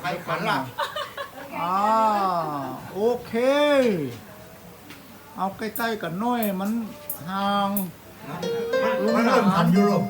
ใครขันล่ะอ่าโอเค เอาใกล้ๆกันหน้อยมันห่าง มันเริ่มขันอยู่หรอ